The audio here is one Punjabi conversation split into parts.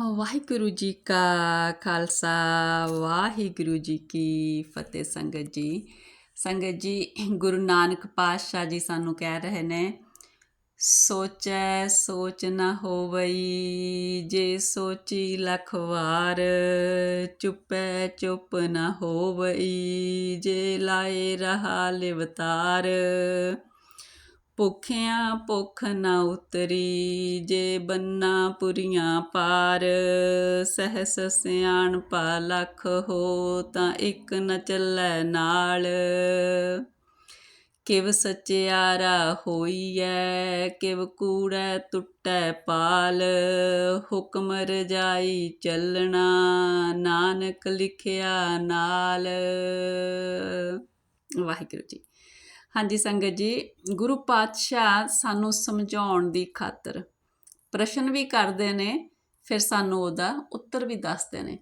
ਵਾਹਿਗੁਰੂ ਜੀ ਕਾ ਖਾਲਸਾ, ਵਾਹਿਗੁਰੂ ਜੀ ਕੀ ਫਤਿਹ ਸੰਗਤ ਜੀ। ਸੰਗਤ ਜੀ, ਗੁਰੂ ਨਾਨਕ ਪਾਤਸ਼ਾਹ ਜੀ ਸਾਨੂੰ ਕਹਿ ਰਹੇ ਨੇ, ਸੋਚੈ ਸੋਚ ਨਾ ਹੋਵਈ, ਜੇ ਸੋਚੀ ਲਖ ਵਾਰ, ਚੁੱਪੈ ਚੁੱਪ ਨਾ ਹੋਵਈ, ਜੇ ਲਾਏ ਰਹਾ ਲਿਵਤਾਰ। ਭੁੱਖਿਆਂ ਭੁੱਖ ਨਾ ਉਤਰੀ, ਜੇ ਬੰਨਾ ਪੁਰੀਆਂ ਪਾਰ, ਸਹਸ ਸਿਆਣ ਪਾ ਲਖ ਹੋ, ਤਾਂ ਇੱਕ ਨ ਚੱਲੈ ਨਾਲ। ਕਿਵ ਸਚਿਆਰਾ ਹੋਈਐ, ਕਿਵ ਕੂੜੈ ਟੁੱਟੈ ਪਾਲ, ਹੁਕਮ ਰਜਾਈ ਚੱਲਣਾ ਨਾਨਕ ਲਿਖਿਆ ਨਾਲ। ਵਾਹਿਗੁਰੂ ਜੀ। ਹਾਂਜੀ ਸੰਗਤ ਜੀ, ਗੁਰੂ ਪਾਤਸ਼ਾਹ ਸਾਨੂੰ ਸਮਝਾਉਣ ਦੀ ਖਾਤਰ ਪ੍ਰਸ਼ਨ ਵੀ ਕਰਦੇ ਨੇ, ਫਿਰ ਸਾਨੂੰ ਉਹਦਾ ਉੱਤਰ ਵੀ ਦੱਸਦੇ ਨੇ।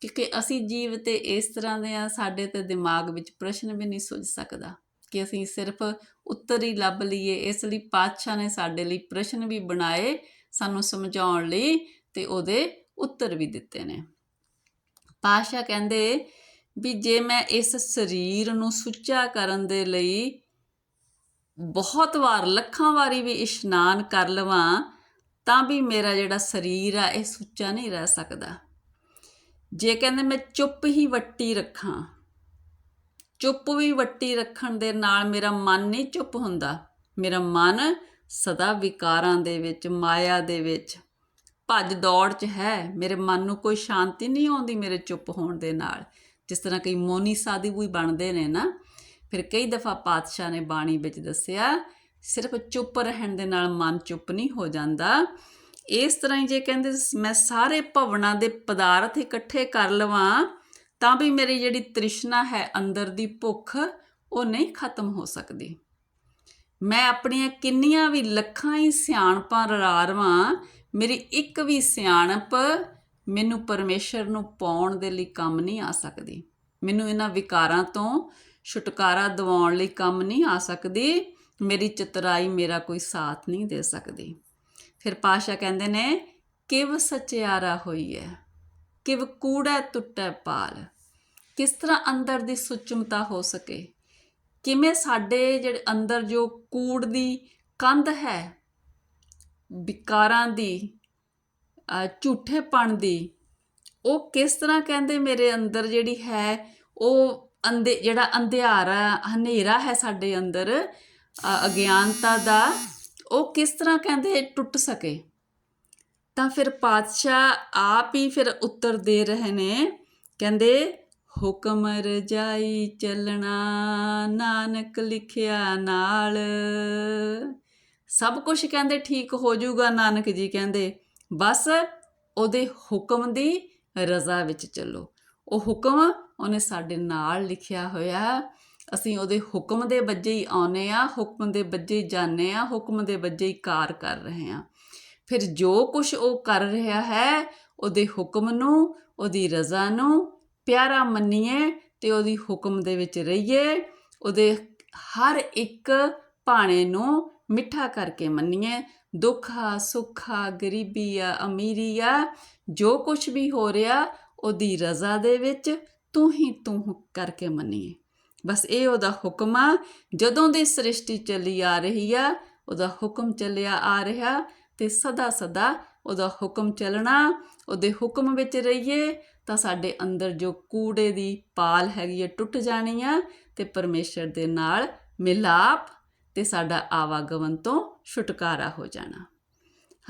ਕਿਉਂਕਿ ਅਸੀਂ ਜੀਵ ਤੇ ਇਸ ਤਰ੍ਹਾਂ ਦੇ ਆ ਸਾਡੇ ਤੇ ਦਿਮਾਗ ਵਿੱਚ ਪ੍ਰਸ਼ਨ ਵੀ ਨਹੀਂ ਸੁੱਝ ਸਕਦਾ ਕਿ ਅਸੀਂ ਸਿਰਫ ਉੱਤਰ ਹੀ ਲੱਭ ਲਈਏ। ਇਸ ਲਈ ਪਾਤਸ਼ਾਹ ਨੇ ਸਾਡੇ ਲਈ ਪ੍ਰਸ਼ਨ ਵੀ ਬਣਾਏ, ਸਾਨੂੰ ਸਮਝਾਉਣ ਲਈ ਤੇ ਉਹਦੇ ਉੱਤਰ ਵੀ ਦਿੱਤੇ ਨੇ। ਪਾਤਸ਼ਾਹ ਕਹਿੰਦੇ ਵੀ ਜੇ ਮੈਂ ਇਸ ਸਰੀਰ ਨੂੰ ਸੁੱਚਾ ਕਰਨ ਦੇ ਲਈ ਬਹੁਤ ਵਾਰ, ਲੱਖਾਂ ਵਾਰੀ ਵੀ ਇਸ਼ਨਾਨ ਕਰ ਲਵਾਂ, ਤਾਂ ਵੀ ਮੇਰਾ ਜਿਹੜਾ ਸਰੀਰ ਆ, ਇਹ ਸੁੱਚਾ ਨਹੀਂ ਰਹਿ ਸਕਦਾ। ਜੇ ਕਹਿੰਦੇ ਮੈਂ ਚੁੱਪ ਹੀ ਵੱਟੀ ਰੱਖਾਂ, ਚੁੱਪ ਵੀ ਵੱਟੀ ਰੱਖਣ ਦੇ ਨਾਲ ਮੇਰਾ ਮਨ ਨਹੀਂ ਚੁੱਪ ਹੁੰਦਾ। ਮੇਰਾ ਮਨ ਸਦਾ ਵਿਕਾਰਾਂ ਦੇ ਵਿੱਚ, ਮਾਇਆ ਦੇ ਵਿੱਚ, ਭੱਜ ਦੌੜ 'ਚ ਹੈ। ਮੇਰੇ ਮਨ ਨੂੰ ਕੋਈ ਸ਼ਾਂਤੀ ਨਹੀਂ ਆਉਂਦੀ ਮੇਰੇ ਚੁੱਪ ਹੋਣ ਦੇ ਨਾਲ। ਜਿਸ ਤਰ੍ਹਾਂ ਕਈ ਮੋਨੀ ਸਾਧੂ ਵੀ ਬਣਦੇ ਨੇ ਨਾ ਫਿਰ ਕਈ ਦਫਾ ਪਾਤਸ਼ਾਹ ਨੇ ਬਾਣੀ ਵਿੱਚ ਦੱਸਿਆ, ਸਿਰਫ ਚੁੱਪ ਰਹਿਣ ਦੇ ਨਾਲ ਮਨ ਚੁੱਪ ਨਹੀਂ ਹੋ ਜਾਂਦਾ। ਇਸ ਤਰ੍ਹਾਂ ਹੀ ਜੇ ਕਹਿੰਦੇ ਮੈਂ ਸਾਰੇ ਭਵਨਾਂ ਦੇ ਪਦਾਰਥ ਇਕੱਠੇ ਕਰ ਲਵਾਂ, ਤਾਂ ਵੀ ਮੇਰੀ ਜਿਹੜੀ ਤ੍ਰਿਸ਼ਨਾ ਹੈ ਅੰਦਰ ਦੀ ਭੁੱਖ, ਉਹ ਨਹੀਂ ਖਤਮ ਹੋ ਸਕਦੀ। ਮੈਂ ਆਪਣੀਆਂ ਕਿੰਨੀਆਂ ਵੀ ਲੱਖਾਂ ਹੀ ਸਿਆਣਪਾਂ ਰੜਾਰਵਾਂ ਮੇਰੀ ਇੱਕ ਵੀ ਸਿਆਣਪ ਮੈਨੂੰ ਪਰਮੇਸ਼ਰ ਨੂੰ ਪਾਉਣ ਦੇ ਲਈ ਕੰਮ ਨਹੀਂ ਆ ਸਕਦੀ। ਮੈਨੂੰ ਇਹਨਾਂ ਵਿਕਾਰਾਂ ਤੋਂ ਛੁਟਕਾਰਾ ਦਿਵਾਉਣ ਲਈ ਕੰਮ ਨਹੀਂ ਆ ਸਕਦੀ, ਮੇਰੀ ਚਤਰਾਈ ਮੇਰਾ ਕੋਈ ਸਾਥ ਨਹੀਂ ਦੇ ਸਕਦੀ। ਫਿਰ ਪਾਸ਼ਾ ਕਹਿੰਦੇ ਨੇ, ਕਿਵ ਸਚਿਆਰਾ ਹੋਈ ਹੈ ਕਿਵ ਕੂੜਾ ਟੁੱਟੈ ਪਾਲ? ਕਿਸ ਤਰ੍ਹਾਂ ਅੰਦਰ ਦੀ ਸੁਚਮਤਾ ਹੋ ਸਕੇ? ਕਿਵੇਂ ਸਾਡੇ ਜਿਹੜੇ ਅੰਦਰ ਜੋ ਕੂੜ ਦੀ ਕੰਧ ਹੈ, ਵਿਕਾਰਾਂ ਦੀ ਝੂਠੇਪਣ ਦੀ, ਉਹ ਕਿਸ ਤਰ੍ਹਾਂ ਕਹਿੰਦੇ ਮੇਰੇ ਅੰਦਰ ਜਿਹੜੀ ਹੈ, ਉਹ ਅੰਦੇ ਜਿਹੜਾ ਅੰਧਿਆਰਾ, ਹਨੇਰਾ ਹੈ ਸਾਡੇ ਅੰਦਰ ਅਗਿਆਨਤਾ ਦਾ, ਉਹ ਕਿਸ ਤਰ੍ਹਾਂ ਕਹਿੰਦੇ ਟੁੱਟ ਸਕੇ? ਤਾਂ ਫਿਰ ਪਾਤਸ਼ਾਹ ਆਪ ਹੀ ਫਿਰ ਉੱਤਰ ਦੇ ਰਹੇ ਨੇ, ਕਹਿੰਦੇ, ਹੁਕਮ ਰਜਾਈ ਚੱਲਣਾ, ਨਾਨਕ ਲਿਖਿਆ ਨਾਲ। ਸਭ ਕੁਝ ਕਹਿੰਦੇ ਠੀਕ ਹੋ ਜਾਊਗਾ, ਨਾਨਕ ਜੀ ਕਹਿੰਦੇ, ਬਸ ਉਹਦੇ ਹੁਕਮ ਦੀ ਰਜ਼ਾ ਵਿੱਚ ਚੱਲੋ। ਉਹ ਹੁਕਮ ਉਹਨੇ ਸਾਡੇ ਨਾਲ ਲਿਖਿਆ ਹੋਇਆ। ਅਸੀਂ ਉਹਦੇ ਹੁਕਮ ਦੇ ਵੱਜੇ ਹੀ ਆਉਨੇ ਆ ਹੁਕਮ ਦੇ ਵੱਜੇ ਹੀ ਜਾਂਦੇ ਆ ਹੁਕਮ ਦੇ ਵੱਜੇ ਹੀ ਕਾਰ ਕਰ ਰਹੇ ਆ ਫਿਰ ਜੋ ਕੁਝ ਉਹ ਕਰ ਰਿਹਾ ਹੈ, ਉਹਦੇ ਹੁਕਮ ਨੂੰ, ਉਹਦੀ ਰਜ਼ਾ ਨੂੰ ਪਿਆਰਾ ਮੰਨੀਏ ਤੇ ਉਹਦੀ ਹੁਕਮ ਦੇ ਵਿੱਚ ਰਹੀਏ, ਉਹਦੇ ਹਰ ਇੱਕ ਭਾਣੇ ਨੂੰ ਮਿੱਠਾ ਕਰਕੇ ਮੰਨੀਏ। ਦੁੱਖਾ, ਸੁੱਖਾ ਗਰੀਬੀ ਆ ਅਮੀਰੀ ਆ ਜੋ ਕੁਝ ਵੀ ਹੋ ਰਿਹਾ, ਉਹਦੀ ਰਜ਼ਾ ਦੇ ਵਿੱਚ ਤੂੰ ਹੀ ਤੂੰ ਕਰਕੇ ਮੰਨੀਏ। ਬਸ ਇਹ ਉਹਦਾ ਹੁਕਮ ਆ, ਜਦੋਂ ਦੀ ਸ੍ਰਿਸ਼ਟੀ ਚੱਲੀ ਆ ਰਹੀ ਆ, ਉਹਦਾ ਹੁਕਮ ਚੱਲਿਆ ਆ ਰਿਹਾ ਤੇ ਸਦਾ ਸਦਾ ਉਹਦਾ ਹੁਕਮ ਚੱਲਣਾ, ਉਹਦੇ ਹੁਕਮ ਵਿੱਚ ਰਹੀਏ, ਤਾਂ ਸਾਡੇ ਅੰਦਰ ਜੋ ਕੂੜੇ ਦੀ ਪਾਲ ਹੈਗੀ ਹੈ ਟੁੱਟ ਜਾਣੀ ਆ ਤੇ ਪਰਮੇਸ਼ਰ ਦੇ ਨਾਲ ਮਿਲਾਪ ਤੇ ਸਾਡਾ ਆਵਾਗਮਨ ਤੋਂ ਛੁਟਕਾਰਾ ਹੋ ਜਾਣਾ।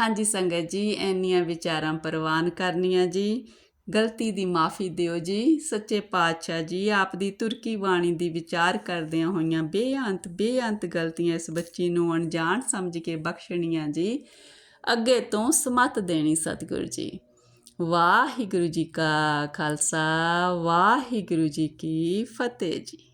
ਹਾਂਜੀ ਸੰਗਤ ਜੀ ਐਨੀਆਂ ਵਿਚਾਰਾਂ ਪ੍ਰਵਾਨ ਕਰਨੀਆਂ ਜੀ। ਗਲਤੀ ਦੀ ਮਾਫੀ ਦਿਓ ਜੀ। ਸੱਚੇ ਪਾਤਸ਼ਾਹ ਜੀ ਆਪ ਦੀ ਤੁਰਕੀ ਬਾਣੀ ਦੀ ਵਿਚਾਰ ਕਰਦਿਆਂ ਹੋਈਆਂ ਬੇਅੰਤ ਬੇਅੰਤ ਗਲਤੀਆਂ ਇਸ ਬੱਚੀ ਨੂੰ ਅਣਜਾਣ ਸਮਝ ਕੇ ਬਖਸ਼ਣੀਆਂ ਜੀ। ਅੱਗੇ ਤੋਂ ਸਮਤ ਦੇਣੀ ਸਤਿਗੁਰੂ ਜੀ। ਵਾਹਿਗੁਰੂ ਜੀ ਕਾ ਖਾਲਸਾ, ਵਾਹਿਗੁਰੂ ਜੀ ਕੀ ਫਤਿਹ ਜੀ।